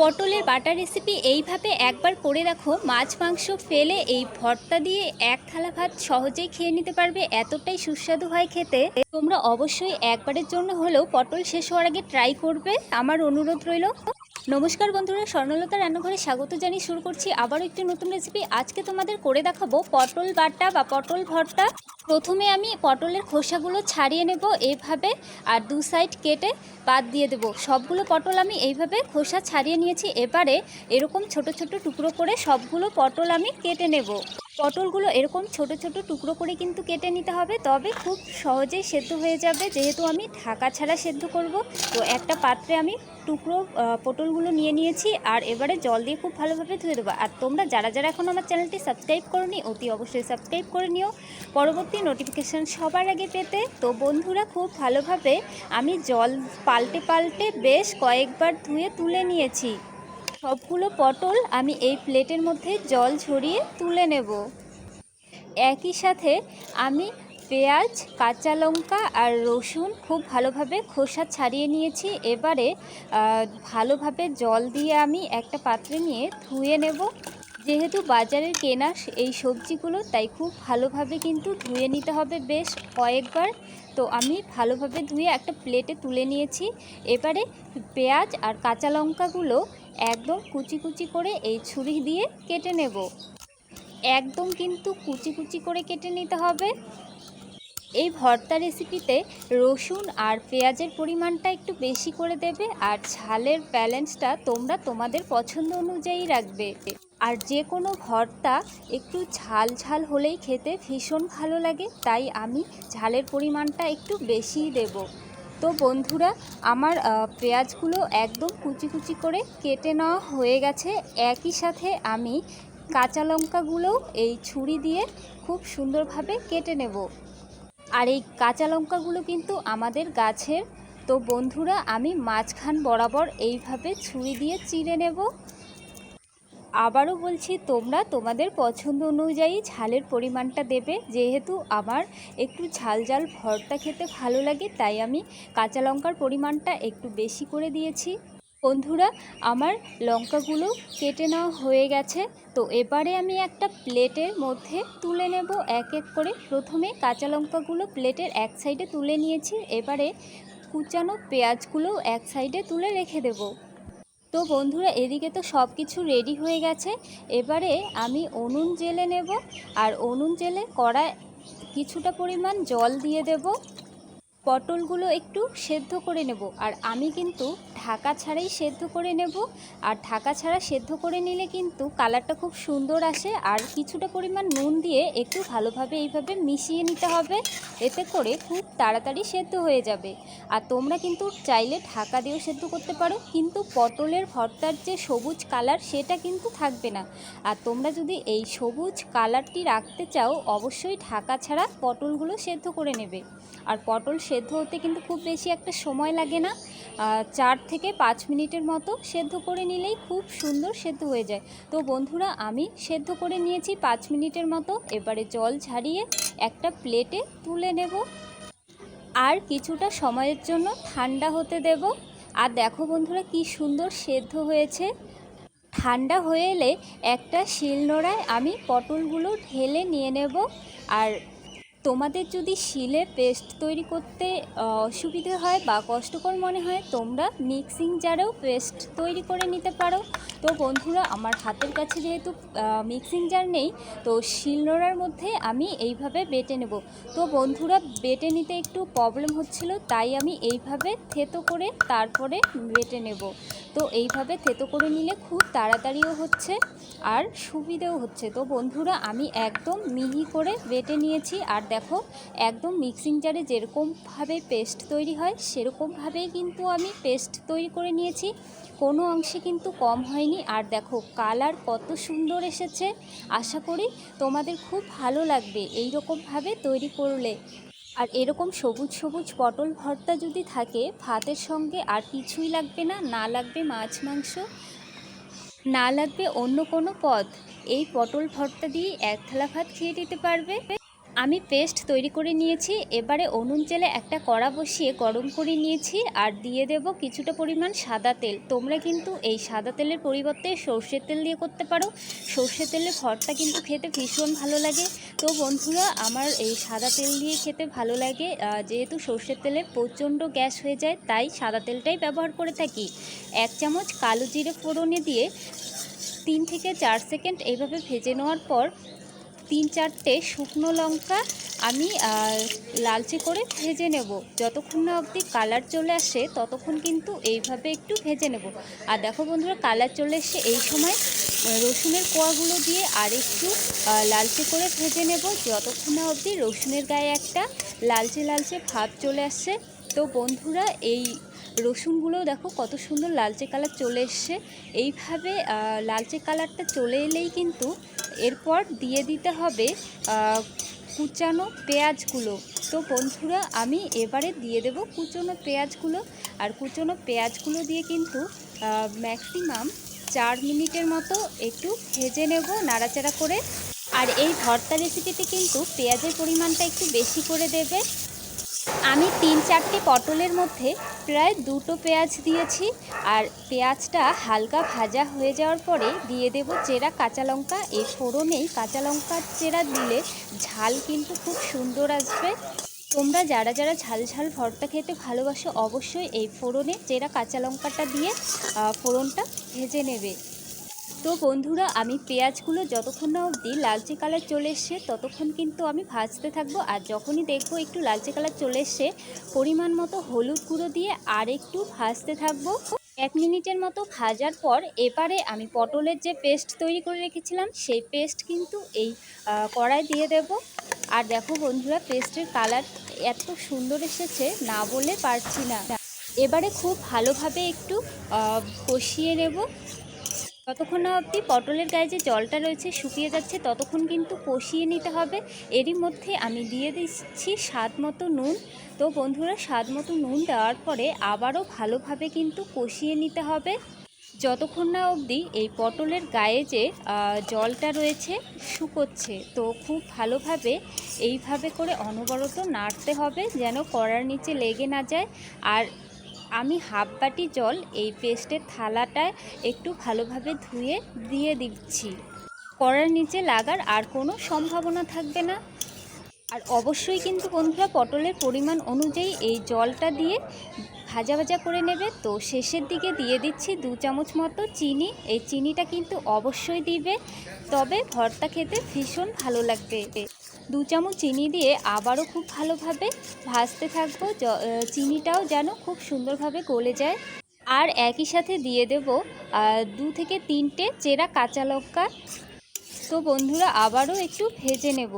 পটলের butter recipe এইভাবে একবার করে রাখো, মাছ, মাংস ফেলে এই ভর্তা দিয়ে এক থালা ভাত সহজেই খেয়ে নিতে পারবে, এতটাই সুস্বাদু হয় খেতে। তোমরা অবশ্যই একবারের জন্য হলেও পটল শেষ হওয়ার আগে ট্রাই করবে। আমার অনুরোধ রইল। নমস্কার বন্ধুরা স্বর্ণলতা রান্নাঘরে স্বাগত জানিয়ে শুরু করছি আবারও একটি নতুন রেসিপি আজকে তোমাদের করে দেখাবো পটল বাটা বা পটল ভর্তা। প্রথমে আমি পটলের খোসাগুলো ছাড়িয়ে নেব এইভাবে আর দু সাইড কেটে বাদ দিয়ে দেবো। সবগুলো পটল আমি এইভাবে খোসা ছাড়িয়ে নিয়েছি। এবারে এরকম ছোট ছোট টুকরো করে সবগুলো পটল আমি কেটে নেব। পটলগুলো এরকম ছোট ছোট টুকরো করে কিন্তু কেটে নিতে হবে। তবে খুব সহজেই সেদ্ধ হয়ে যাবে। যেহেতু আমি ঢাকা ছাড়া সেদ্ধ করব, তো একটা পাত্রে আমি টুকরো পটলগুলো নিয়ে নিয়েছি আর এবারে জল দিয়ে খুব ভালোভাবে ধুয়ে দেবো। আর তোমরা যারা যারা এখন আমার চ্যানেলটি সাবস্ক্রাইব করনি, অতি অবশ্যই সাবস্ক্রাইব করে নিও। পরবর্তী নোটিফিকেশান সবার আগে পেতে তো বন্ধুরা খুব ভালোভাবে আমি জল পাল্টে পাল্টে বেশ কয়েকবার ধুয়ে তুলে নিয়েছি। সবগুলো পটল আমি এই প্লেটের মধ্যে জল ঝরিয়ে তুলে নেব। একই সাথে আমি পেঁয়াজ, কাঁচা লঙ্কা আর রসুন খুব ভালোভাবে খোসা ছাড়িয়ে নিয়েছি। এবারে ভালোভাবে জল দিয়ে আমি একটা পাত্রে নিয়ে ধুয়ে নেব। যেহেতু বাজারের কেনা এই সবজিগুলো, তাই খুব ভালোভাবে কিন্তু ধুয়ে নিতে হবে বেশ কয়েকবার। তো আমি ভালোভাবে ধুয়ে একটা প্লেটে তুলে নিয়েছি। এবারে পেঁয়াজ আর কাঁচা লঙ্কাগুলো একদম কুচি কুচি করে এই ছুরি দিয়ে কেটে নেব। একদম কিন্তু কুচি কুচি করে কেটে নিতে হবে। এই ভর্তা রেসিপিতে রসুন আর পেঁয়াজের পরিমাণটা একটু বেশি করে দেবে আর ঝালের ব্যালেন্সটা তোমরা তোমাদের পছন্দ অনুযায়ী রাখবে। আর যে কোনো ভর্তা একটু ঝাল ঝাল হলেই খেতে ভীষণ ভালো লাগে, তাই আমি ঝালের পরিমাণটা একটু বেশিই দেব। তো বন্ধুরা, আমার পেঁয়াজগুলো একদম কুচি কুচি করে কেটে নেওয়া হয়ে গেছে। একই সাথে আমি কাঁচা লঙ্কাগুলো এই ছুরি দিয়ে খুব সুন্দরভাবে কেটে নেব। আর এই কাঁচা লঙ্কাগুলো কিন্তু আমাদের গাছের। তো বন্ধুরা, আমি মাঝখান বরাবর এইভাবে ছুরি দিয়ে চিড়ে নেব। আবারও বলছি, তোমরা তোমাদের পছন্দ অনুযায়ী ঝালের পরিমাণটা দেবে। যেহেতু আমার একটু ঝাল ঝাল ভর্তা খেতে ভালো লাগে, তাই আমি কাঁচা লঙ্কার পরিমাণটা একটু বেশি করে দিয়েছি। বন্ধুরা, আমার লঙ্কাগুলো কেটে নেওয়া হয়ে গেছে। তো এবারে আমি একটা প্লেটের মধ্যে তুলে নেব এক এক করে। প্রথমে কাঁচা লঙ্কাগুলো প্লেটের এক সাইডে তুলে নিয়েছি। এবারে কুচানো পেঁয়াজগুলো এক সাইডে তুলে রেখে দেবো। তো বন্ধুরা, এদিকে তো সব কিছু রেডি হয়ে গেছে। এবারে আমি উনুন জেলে নেব আর উনুন জেলে কড়ায় কিছুটা পরিমাণ জল দিয়ে দেব। পটলগুলো একটু সেদ্ধ করে নেব। আর আমি কিন্তু ঢাকা ছাড়াই সেদ্ধ করে নেব। আর ঢাকা ছাড়া সেদ্ধ করে নিলে কিন্তু কালারটা খুব সুন্দর আসে। আর কিছুটা পরিমাণ নুন দিয়ে একটু ভালোভাবে এইভাবে মিশিয়ে নিতে হবে। এতে করে খুব তাড়াতাড়ি সেদ্ধ হয়ে যাবে। আর তোমরা কিন্তু চাইলে ঢাকা দিয়েও সেদ্ধ করতে পারো। কিন্তু পটলের ভর্তার যে সবুজ কালার সেটা কিন্তু থাকবে না। আর তোমরা যদি এই সবুজ কালারটি রাখতে চাও, অবশ্যই ঢাকা ছাড়া পটলগুলো সেদ্ধ করে নেবে। আর পটল সেদ্ধ হতে কিন্তু খুব বেশি একটা সময় লাগে না। চার থেকে পাঁচ মিনিটের মতো সেদ্ধ করে নিলেই খুব সুন্দর সেদ্ধ হয়ে যায়। তো বন্ধুরা, আমি সেদ্ধ করে নিয়েছি পাঁচ মিনিটের মতো। এবারে জল ঝারিয়ে একটা প্লেটে তুলে নেব। আর কিছুটা সময়ের জন্য ঠান্ডা হতে দেব। আর দেখো বন্ধুরা, কি সুন্দর সেদ্ধ হয়েছে। ঠান্ডা হয়ে এলে একটা শিলনোড়ায় আমি পটলগুলো ঢেলে নিয়ে নেব। আর তোমাদের যদি শিলে পেস্ট তৈরি করতে অসুবিধে হয় বা কষ্টকর মনে হয়, তোমরা মিক্সিং জারেও পেস্ট তৈরি করে নিতে পারো। তো বন্ধুরা, আমার হাতের কাছে যেহেতু মিক্সিং জার নেই, তো শিলনোড়ার মধ্যে আমি এইভাবে বেটে নেব। তো বন্ধুরা, বেটে নিতে একটু প্রবলেম হচ্ছিল, তাই আমি এইভাবে থেতো করে তারপরে বেটে নেব। তো এইভাবে থেতো করে নিলে খুব তাড়াতাড়িও হচ্ছে আর সুবিধেও হচ্ছে। তো বন্ধুরা, আমি একদম মিহি করে বেটে নিয়েছি, আর দেখো, একদম মিক্সিং জারে যেরকমভাবে পেস্ট তৈরি হয়, সেরকমভাবেই কিন্তু আমি পেস্ট তৈরি করে নিয়েছি। কোনো অংশে কিন্তু কম হয়নি। আর দেখো কালার কত সুন্দর এসেছে। আশা করি তোমাদের খুব ভালো লাগবে এই রকমভাবে তৈরি করলে। আর এরকম সবুজ সবুজ পটল ভর্তা যদি থাকে, ভাতের সঙ্গে আর কিছুই লাগবে না না লাগবে মাছ, মাংস, না লাগবে অন্য কোনো পদ। এই পটল ভর্তা দিয়ে এক থালা ভাত খেয়ে দিতে পারবে। আমি পেস্ট তৈরি করে নিয়েছি, এবারে উনুন জেলে একটা কড়া বসিয়ে গরম করে নিয়েছি আর দিয়ে দেব কিছুটা পরিমাণ সাদা তেল। তোমরা কিন্তু এই সাদা তেলের পরিবর্তে সর্ষের তেল দিয়ে করতে পারো। সর্ষের তেলের ভরটা কিন্তু খেতে ভীষণ ভালো লাগে। তো বন্ধুরা, আমার এই সাদা তেল দিয়ে খেতে ভালো লাগে। যেহেতু সর্ষের তেলে প্রচণ্ড গ্যাস হয়ে যায়, তাই সাদা তেলটাই ব্যবহার করে থাকি। এক চামচ কালো জিরে ফোড়নে দিয়ে তিন থেকে চার সেকেন্ড এইভাবে ভেজে নেওয়ার পর তিন চারটে শুকনো লঙ্কা আমি লালচে করে ভেজে নেব। যতক্ষণ না অবধি কালার চলে আসে, ততক্ষণ কিন্তু এইভাবে একটু ভেজে নেব। আর দেখো বন্ধুরা, কালার চলে এসে এই সময় রসুনের কোয়াগুলো দিয়ে আর একটু লালচে করে ভেজে নেব। যতক্ষণ না অবধি রসুনের গায়ে একটা লালচে লালচে ভাব চলে আসছে তো বন্ধুরা, এই রসুনগুলো দেখো কত সুন্দর লালচে কালার চলে এসছে। এইভাবে লালচে কালারটা চলে এলেই কিন্তু এরপর দিয়ে দিতে হবে কুচানো পেঁয়াজগুলো। তো বন্ধুরা, আমি এবারে দিয়ে দেব কুচনো পেঁয়াজগুলো। আর কুচনো পেঁয়াজগুলো দিয়ে কিন্তু ম্যাক্সিমাম চার মিনিটের মতো একটু ভেজে নেব নাড়াচাড়া করে। আর এই ভর্তা রেসিপিতে কিন্তু পেঁয়াজের পরিমাণটা একটু বেশি করে দেবে। আমি তিন চারটে পটলের মধ্যে প্রায় দুটো পেঁয়াজ দিয়েছি আর পেঁয়াজটা হালকা ভাজা হয়ে যাওয়ার পরে দিয়ে দেব চেরা কাঁচা লঙ্কা। এই ফোড়নেই কাঁচা লঙ্কার চেরা দিলে ঝাল কিন্তু খুব সুন্দর আসবে। তোমরা যারা যারা ঝাল ঝাল ভর্তা খেতে ভালোবাসো অবশ্যই এই ফোড়নে চেরা কাঁচা লঙ্কাটা দিয়ে ফোড়নটা ভেজে নেবে। তো বন্ধুরা, আমি পেঁয়াজগুলো যতক্ষণ না অবধি লালচে কালার চলে এসছে, ততক্ষণ কিন্তু আমি ভাজতে থাকব। আর যখনই দেখব একটু লালচে কালার চলে এসছে, পরিমাণ মতো হলুদ গুঁড়ো দিয়ে আর একটু ভাজতে থাকব। এক মিনিটের মতো ভাজার পর এবারে আমি পটলের যে পেস্ট তৈরি করে রেখেছিলাম, সেই পেস্ট কিন্তু এই কড়াই দিয়ে দেব। আর দেখো বন্ধুরা, পেস্টের কালার এত সুন্দর এসেছে, না বলে পারছি না। এবারে খুব ভালোভাবে একটু কষিয়ে নেব। যতক্ষণ না অবধি পটলের গায়ে যে জলটা রয়েছে শুকিয়ে যাচ্ছে, ততক্ষণ কিন্তু কষিয়ে নিতে হবে। এরই মধ্যে আমি দিয়ে দিচ্ছি স্বাদ মতো নুন। তো বন্ধুরা, স্বাদ মতো নুন দেওয়ার পরে আবারও ভালোভাবে কিন্তু কষিয়ে নিতে হবে। যতক্ষণ না অবধি এই পটলের গায়ে যে জলটা রয়েছে শুকোচ্ছে, তো খুব ভালোভাবে এইভাবে করে অনবরত নাড়তে হবে যেন কড়ার নিচে লেগে না যায়। আর আমি হাফ বাটি জল এই পেস্টের থালাটায় একটু ভালোভাবে ধুয়ে দিয়ে দিচ্ছি। কড়ার নিচে লাগার আর কোনো সম্ভাবনা থাকবে না। আর অবশ্যই কিন্তু বন্ধুরা পটলের পরিমাণ অনুযায়ী এই জলটা দিয়ে ভাজা ভাজা করে নেবে। তো শেষের দিকে দিয়ে দিচ্ছি দু চামচ মতো চিনি। এই চিনিটা কিন্তু অবশ্যই দিবে। তবে ভর্তা খেতে ভীষণ ভালো লাগবে। দু চামচ চিনি দিয়ে আবারও খুব ভালোভাবে ভাজতে থাকব। চিনিটাও যেন খুব সুন্দরভাবে গলে যায়। আর একই সাথে দিয়ে দেব দু থেকে তিনটে চেরা কাঁচা লঙ্কা। তো বন্ধুরা, আবারও একটু ভেজে নেব।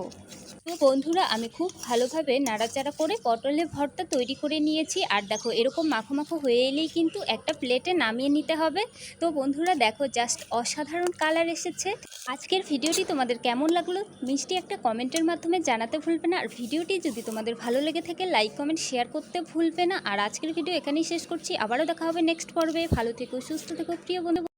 তো বন্ধুরা, আমি খুব ভালোভাবে নাড়াচাড়া করে পটলের ভর্তা তৈরি করে নিয়েছি। আর দেখো, এরকম মাখো মাখো হয়ে এলেই কিন্তু একটা প্লেটে নামিয়ে নিতে হবে। তো বন্ধুরা, দেখো, জাস্ট অসাধারণ কালার এসেছে। আজকের ভিডিওটি তোমাদের কেমন লাগল মিষ্টি একটা কমেন্টের মাধ্যমে জানাতে ভুলবে না। আর ভিডিওটি যদি তোমাদের ভালো লেগে থাকে, লাইক, কমেন্ট, শেয়ার করতে ভুলবে না। আর আজকের ভিডিও এখানেই শেষ করছি। আবারও দেখা হবে নেক্সট পর্বে। ভালো থেকো, সুস্থ থেকো, প্রিয় বন্ধু।